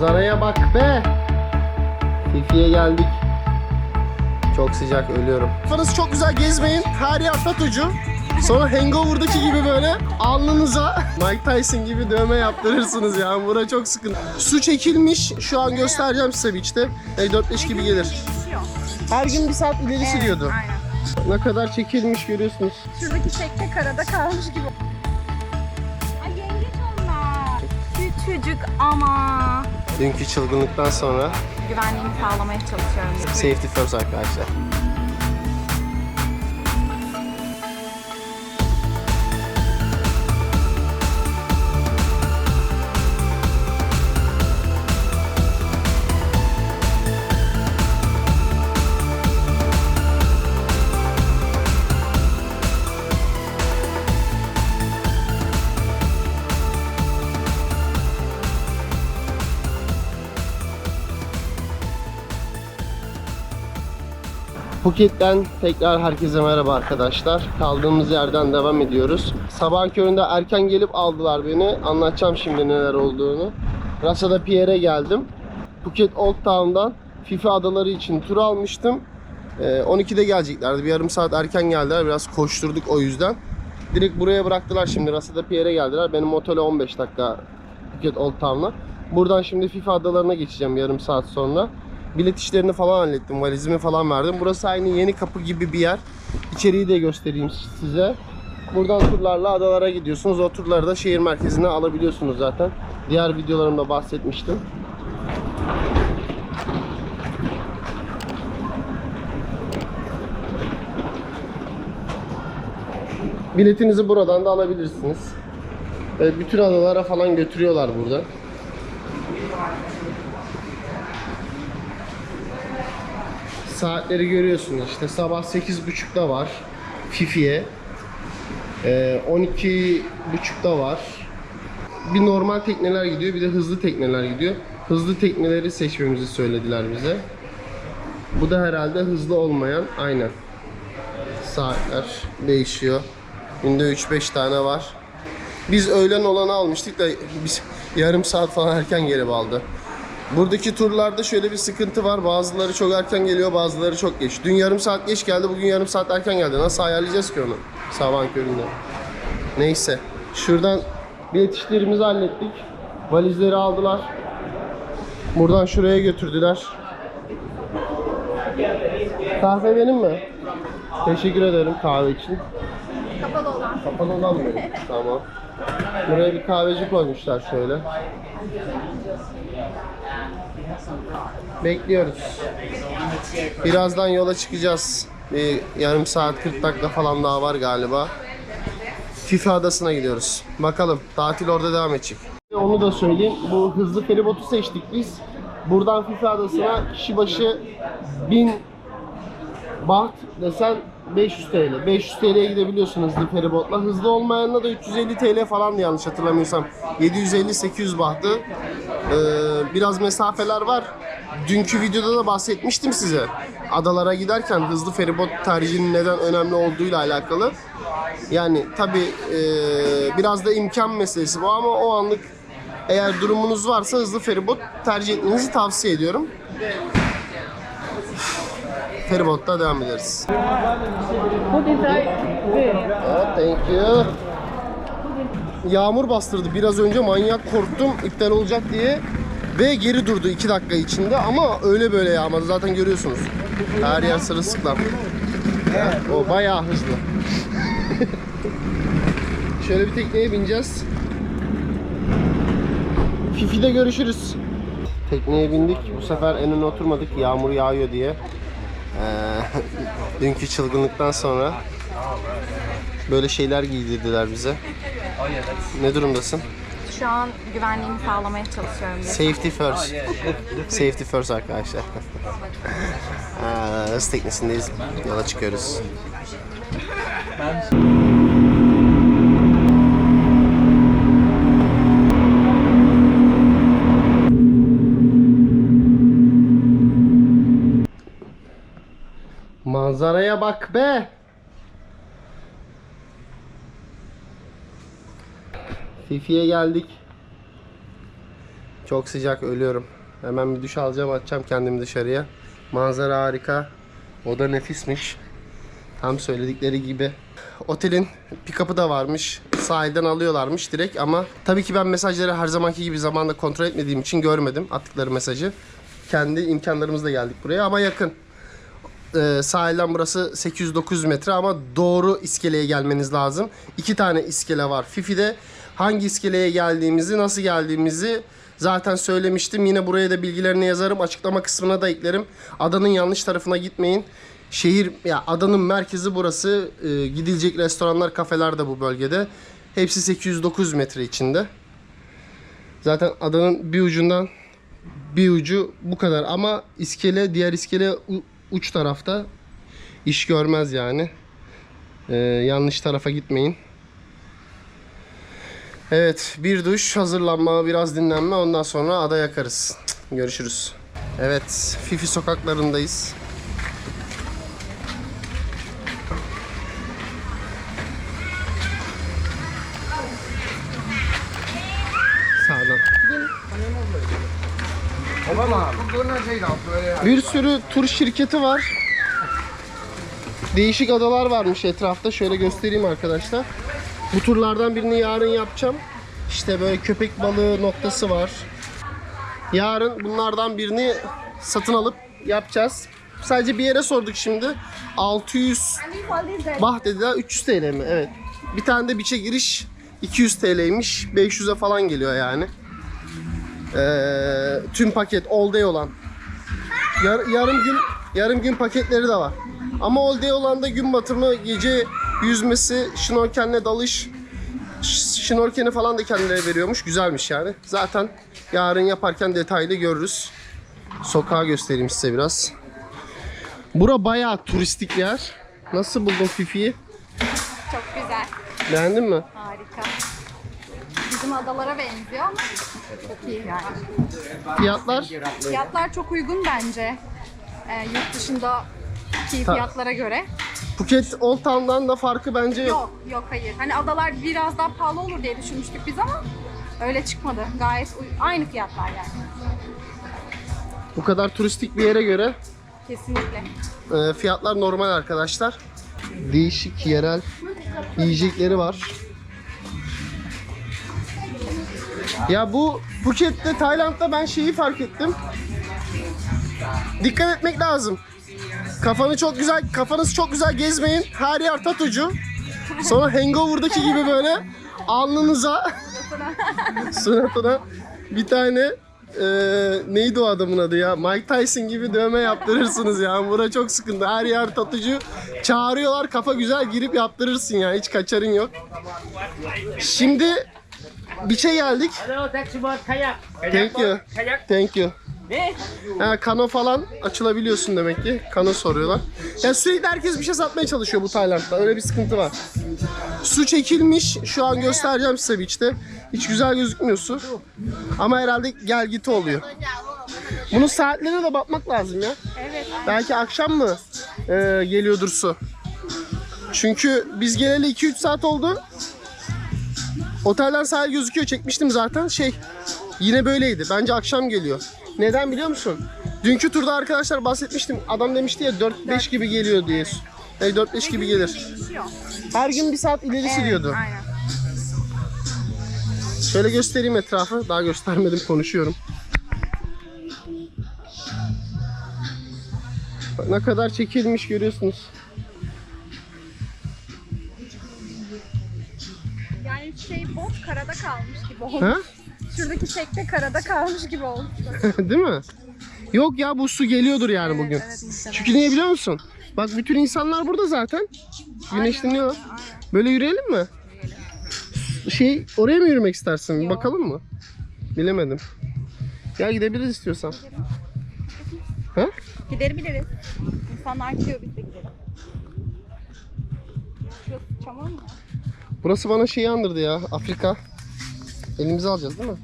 Manzaraya bak be. Fifi'ye geldik. Çok sıcak ölüyorum. Kafanızı çok güzel gezmeyin. Her yer FETÖ'cü. Sonra Hangover'daki gibi böyle alnınıza Mike Tyson gibi dövme yaptırırsınız ya. Bura çok sıkıntı. Su çekilmiş. Şu an göstereceğim size beach'te. E, 4-5 gibi gelir. Her gün bir saat ilerisi diyordu. Aynen. Ne kadar çekilmiş görüyorsunuz. Şuradaki tekne karada kalmış gibi. Ay yengeç onlar. Küçücük ama. Dünkü çılgınlıktan sonra Güvenliğimi sağlamaya çalışıyorum. safety first arkadaşlar. Phuket'ten tekrar herkese merhaba arkadaşlar. Kaldığımız yerden devam ediyoruz. Sabahın köründe erken gelip aldılar beni. Anlatacağım şimdi neler olduğunu. Rasada Pierre'e geldim. Phuket Old Town'dan FIFA adaları için tur almıştım. Ee, 12'de geleceklerdi. Bir yarım saat erken geldiler. Biraz koşturduk o yüzden. Direkt buraya bıraktılar şimdi. Rasada Pierre'e geldiler. Benim otele 15 dakika Phuket Old Town'la. Buradan şimdi FIFA adalarına geçeceğim yarım saat sonra. Bilet işlerini falan hallettim. Valizimi falan verdim. Burası aynı yeni kapı gibi bir yer. İçeriği de göstereyim size. Buradan turlarla adalara gidiyorsunuz. O turları da şehir merkezine alabiliyorsunuz zaten. Diğer videolarımda bahsetmiştim. Biletinizi buradan da alabilirsiniz. Bütün adalara falan götürüyorlar burada. Saatleri görüyorsunuz işte sabah 8.30'da var Fifi'ye. Ee, 12.30'da var. Bir normal tekneler gidiyor bir de hızlı tekneler gidiyor. Hızlı tekneleri seçmemizi söylediler bize. Bu da herhalde hızlı olmayan aynen. Saatler değişiyor. Günde 3-5 tane var. Biz öğlen olanı almıştık da biz yarım saat falan erken gelip aldı. Buradaki turlarda şöyle bir sıkıntı var. Bazıları çok erken geliyor, bazıları çok geç. Dün yarım saat geç geldi, bugün yarım saat erken geldi. Nasıl ayarlayacağız ki onu? Sabahın köründe. Neyse. Şuradan bilet işlerimizi hallettik. Valizleri aldılar. Buradan şuraya götürdüler. Kahve benim mi? Teşekkür ederim kahve için. Kapalı olan. Kapalı olan mı? tamam. Buraya bir kahveci koymuşlar şöyle. Bekliyoruz. Birazdan yola çıkacağız. Bir yarım saat 40 dakika falan daha var galiba. FIFA adasına gidiyoruz. Bakalım tatil orada devam edecek. Onu da söyleyeyim. Bu hızlı feribotu seçtik biz. Buradan FIFA adasına kişi başı 1000 baht desen 500 TL. 500 TL'ye gidebiliyorsun hızlı feribotla. Hızlı olmayanla da 350 TL falan yanlış hatırlamıyorsam. 750-800 bahtı. Ee, biraz mesafeler var. Dünkü videoda da bahsetmiştim size. Adalara giderken hızlı feribot tercihinin neden önemli olduğuyla alakalı. Yani tabi biraz da imkan meselesi bu ama o anlık eğer durumunuz varsa hızlı feribot tercih etmenizi tavsiye ediyorum. Feribot'ta devam ederiz. Evet, thank you. Yağmur bastırdı biraz önce manyak korktum iptal olacak diye ve geri durdu 2 dakika içinde ama öyle böyle yağmadı zaten görüyorsunuz. Her yer sırılsıklam. Evet, o bayağı hızlı. Şöyle bir tekneye bineceğiz. Fifi'de görüşürüz. Tekneye bindik. Bu sefer en öne oturmadık. Yağmur yağıyor diye. Ee, dünkü çılgınlıktan sonra böyle şeyler giydirdiler bize. Ne durumdasın? Şu an güvenliğimi sağlamaya çalışıyorum. Safety first. Safety first arkadaşlar. Aa, Hız teknesindeyiz. Yola çıkıyoruz. Manzaraya bak be. Fifi'ye geldik. Çok sıcak ölüyorum. Hemen bir duş alacağım atacağım kendimi dışarıya. Manzara harika. Oda nefismiş. Tam söyledikleri gibi. Otelin pick-up'ı da varmış. Sahilden alıyorlarmış direkt ama tabii ki ben mesajları her zamanki gibi zamanda kontrol etmediğim için görmedim attıkları mesajı. Kendi imkanlarımızla geldik buraya ama yakın. Ee, sahilden burası 800-900 metre ama doğru iskeleye gelmeniz lazım. İki tane iskele var. Fifi'de hangi iskeleye geldiğimizi, nasıl geldiğimizi zaten söylemiştim. Yine buraya da bilgilerini yazarım. Açıklama kısmına da eklerim. Adanın yanlış tarafına gitmeyin. Şehir, ya adanın merkezi burası. Ee, gidilecek restoranlar, kafeler de bu bölgede. Hepsi 800-900 metre içinde. Zaten adanın bir ucundan bir ucu bu kadar ama iskele diğer iskele uç tarafta iş görmez yani. Ee, yanlış tarafa gitmeyin. Evet bir duş hazırlanma biraz dinlenme ondan sonra ada yakarız. Görüşürüz. Evet Fifi sokaklarındayız. Bir sürü tur şirketi var. Değişik adalar varmış etrafta. Şöyle göstereyim arkadaşlar. Bu turlardan birini yarın yapacağım. İşte böyle köpek balığı noktası var. Yarın bunlardan birini satın alıp yapacağız. Sadece bir yere sorduk şimdi. 600 bah dediler 300 TL mi? Evet. Bir tane de biçe giriş 200 TL'ymiş. 500'e falan geliyor yani. Ee, tüm paket all day olan. Yar- yarım gün yarım gün paketleri de var. Ama all day olan da gün batımı, gece yüzmesi, şnorkelle dalış, şnorkeni falan da kendileri veriyormuş. Güzelmiş yani. Zaten yarın yaparken detaylı görürüz. Sokağı göstereyim size biraz. Bura bayağı turistik yer. Nasıl buldun Fifi'yi? Çok güzel. Beğendin mi? Harika. Bizim adalara benziyor ama çok iyi yani. Fiyatlar? Fiyatlar çok uygun bence. Ee, yurt dışındaki Ta- fiyatlara göre. Phuket Old Town'dan da farkı bence yok. Yok yok hayır. Hani adalar biraz daha pahalı olur diye düşünmüştük biz ama öyle çıkmadı. Gayet uy- aynı fiyatlar yani. Bu kadar turistik bir yere göre Kesinlikle. Ee, fiyatlar normal arkadaşlar. Değişik yerel yiyecekleri var. Ya bu Phuket'te, Tayland'da ben şeyi fark ettim. Dikkat etmek lazım. Kafanı çok güzel, kafanız çok güzel gezmeyin. Her yer tatucu. Sonra Hangover'daki gibi böyle alnınıza suratına bir tane e, neydi o adamın adı ya? Mike Tyson gibi dövme yaptırırsınız ya. Bura çok sıkıntı. Her yer tatucu. Çağırıyorlar kafa güzel girip yaptırırsın ya. Hiç kaçarın yok. Şimdi biçe geldik. Hello, taxi boat kayak. Thank you. Kayak. Thank you. Ne? Ha, kano falan açılabiliyorsun demek ki. Kano soruyorlar. Ya sürekli herkes bir şey satmaya çalışıyor bu Tayland'da. Öyle bir sıkıntı var. Su çekilmiş. Şu an göstereceğim size beach'te. Hiç güzel gözükmüyor su. Ama herhalde gel git oluyor. Bunun saatlerine de bakmak lazım ya. Evet. Belki akşam mı e, geliyordur su? Çünkü biz geleli 2-3 saat oldu. Otelden sahil gözüküyor. Çekmiştim zaten. Şey yine böyleydi. Bence akşam geliyor. Neden biliyor musun? Dünkü turda arkadaşlar bahsetmiştim. Adam demişti ya 4-5 gibi geliyor diye. E, 4-5 gibi gelir. Her gün bir saat ilerisi Evet, diyordu. Aynen. Şöyle göstereyim etrafı. Daha göstermedim konuşuyorum. Bak ne kadar çekilmiş görüyorsunuz. Şey bot karada kalmış gibi olmuş. Ha? Şuradaki tekne karada kalmış gibi olmuş. Değil mi? Yok ya bu su geliyordur yani Evet, bugün. evet, muhtemelen. Çünkü niye biliyor musun? Bak bütün insanlar burada zaten. Güneşleniyor. Böyle yürüyelim mi? Şey oraya mı yürümek istersin? Bir bakalım mı? Bilemedim. Ya gidebiliriz istiyorsan. Ha? Gidelim gideriz. İnsanlar gidiyor biz de gidelim. Şurası çamur mu? Burası bana şeyi andırdı ya. Afrika. Elimize alacağız değil mi?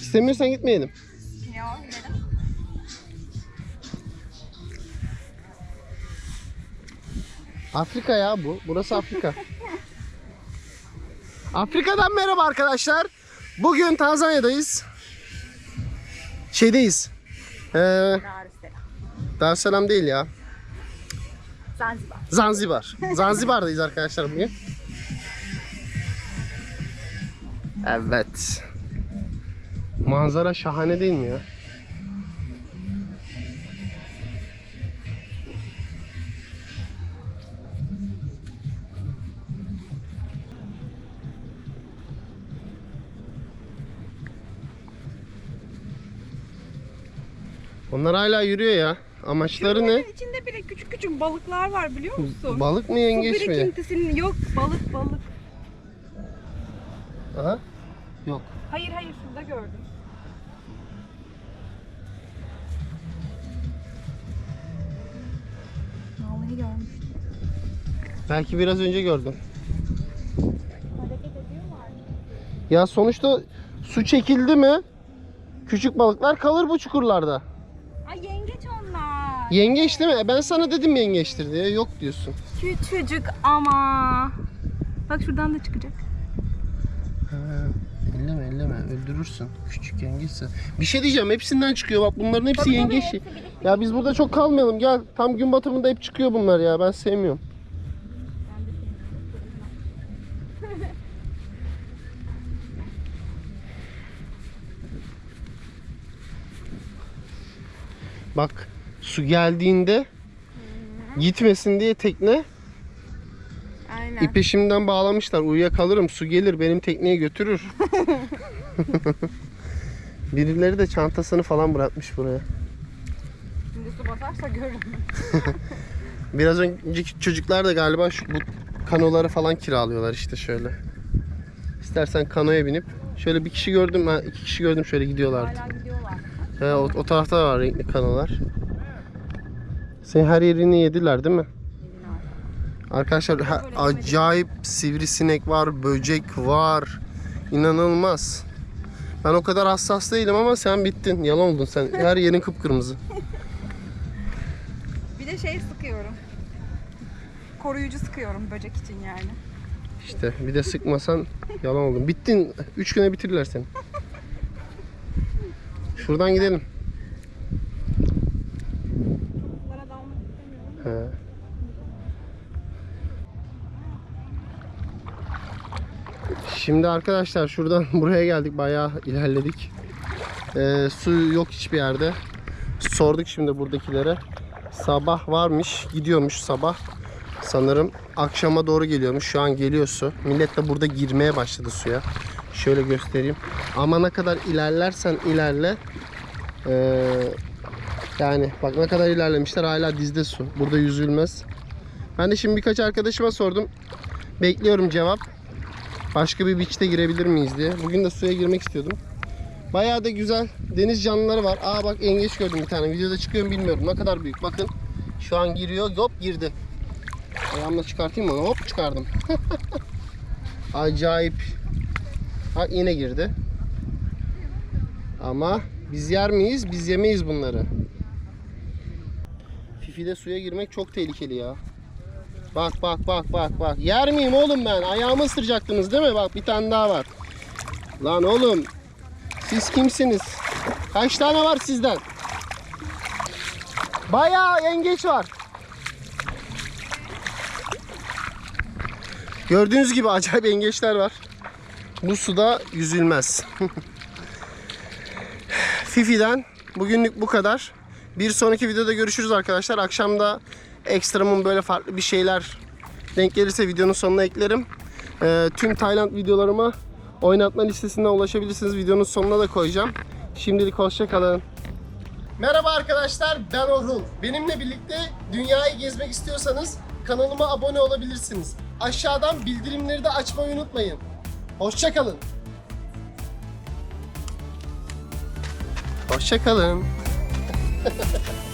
İstemiyorsan gitmeyelim. Gidelim. Afrika ya bu. Burası Afrika. Afrika'dan merhaba arkadaşlar. Bugün Tanzanya'dayız. Şeydeyiz. Ee, Dar es Salaam değil ya. Zanzibar. Zanzibar. Zanzibar'dayız arkadaşlar bugün. Evet. Manzara şahane değil mi ya? Onlar hala yürüyor ya. Amaçları ne? İçinde bile küçük küçük balıklar var biliyor musun? Balık mı Su yengeç mi? birikintisinin yok balık balık. Aha. Yok. Hayır hayır şurada gördüm. Vallahi görmüş. Belki biraz önce gördüm. Hareket ediyorlar. Ya sonuçta su çekildi mi küçük balıklar kalır bu çukurlarda. Ay yengeç onlar. Yengeç değil mi? E Ben sana dedim yengeçtir diye. Yok diyorsun. Küçücük ama. Bak şuradan da çıkacak. elleme elleme öldürürsün. Küçük yengeçse. Bir şey diyeceğim hepsinden çıkıyor bak bunların hepsi yengeç. Ya biz burada çok kalmayalım gel. Tam gün batımında hep çıkıyor bunlar ya ben sevmiyorum. Bak su geldiğinde gitmesin diye tekne Aynen. İpi şimdiden bağlamışlar. Uyuyakalırım. Su gelir benim tekneyi götürür. Birileri de çantasını falan bırakmış buraya. Şimdi su batarsa görürüm. Biraz önceki çocuklar da galiba şu bu kanoları falan kiralıyorlar işte şöyle. İstersen kanoya binip şöyle bir kişi gördüm ben iki kişi gördüm şöyle gidiyorlardı. Hala gidiyorlar. He, o, o tarafta da var renkli kanolar. Senin her yerini yediler değil mi? Arkadaşlar ha- acayip sivrisinek var, böcek var. İnanılmaz. Ben o kadar hassas değilim ama sen bittin. Yalan oldun sen. Her yerin kıpkırmızı. Bir de şey sıkıyorum. Koruyucu sıkıyorum böcek için yani. İşte bir de sıkmasan yalan oldun. Bittin. Üç güne bitirirler seni. Şuradan gidelim. Şimdi arkadaşlar şuradan buraya geldik bayağı ilerledik. Ee, su yok hiçbir yerde. Sorduk şimdi buradakilere. Sabah varmış, gidiyormuş sabah. Sanırım akşama doğru geliyormuş. Şu an geliyor su. Millet de burada girmeye başladı suya. Şöyle göstereyim. Ama ne kadar ilerlersen ilerle. ee, yani bak ne kadar ilerlemişler hala dizde su. Burada yüzülmez. Ben de şimdi birkaç arkadaşıma sordum. Bekliyorum cevap. Başka bir beach'te girebilir miyiz diye. Bugün de suya girmek istiyordum. Bayağı da güzel deniz canlıları var. Aa bak yengeç gördüm bir tane. Videoda çıkıyor bilmiyorum. Ne kadar büyük. Bakın. Şu an giriyor. Hop girdi. Ayağımla çıkartayım mı? Hop çıkardım. Acayip. Ha yine girdi. Ama biz yer miyiz? Biz yemeyiz bunları. Fifi'de suya girmek çok tehlikeli ya. Bak bak bak bak bak. Yer miyim oğlum ben? Ayağımı ısıracaktınız değil mi? Bak bir tane daha var. Lan oğlum. Siz kimsiniz? Kaç tane var sizden? Bayağı yengeç var. Gördüğünüz gibi acayip yengeçler var. Bu suda yüzülmez. Fifi'den bugünlük bu kadar. Bir sonraki videoda görüşürüz arkadaşlar. Akşamda ekstramın böyle farklı bir şeyler denk gelirse videonun sonuna eklerim. Ee, tüm Tayland videolarıma oynatma listesinden ulaşabilirsiniz. Videonun sonuna da koyacağım. Şimdilik hoşça kalın. Merhaba arkadaşlar ben Orhun. Benimle birlikte dünyayı gezmek istiyorsanız kanalıma abone olabilirsiniz. Aşağıdan bildirimleri de açmayı unutmayın. Hoşça kalın. Hoşça kalın.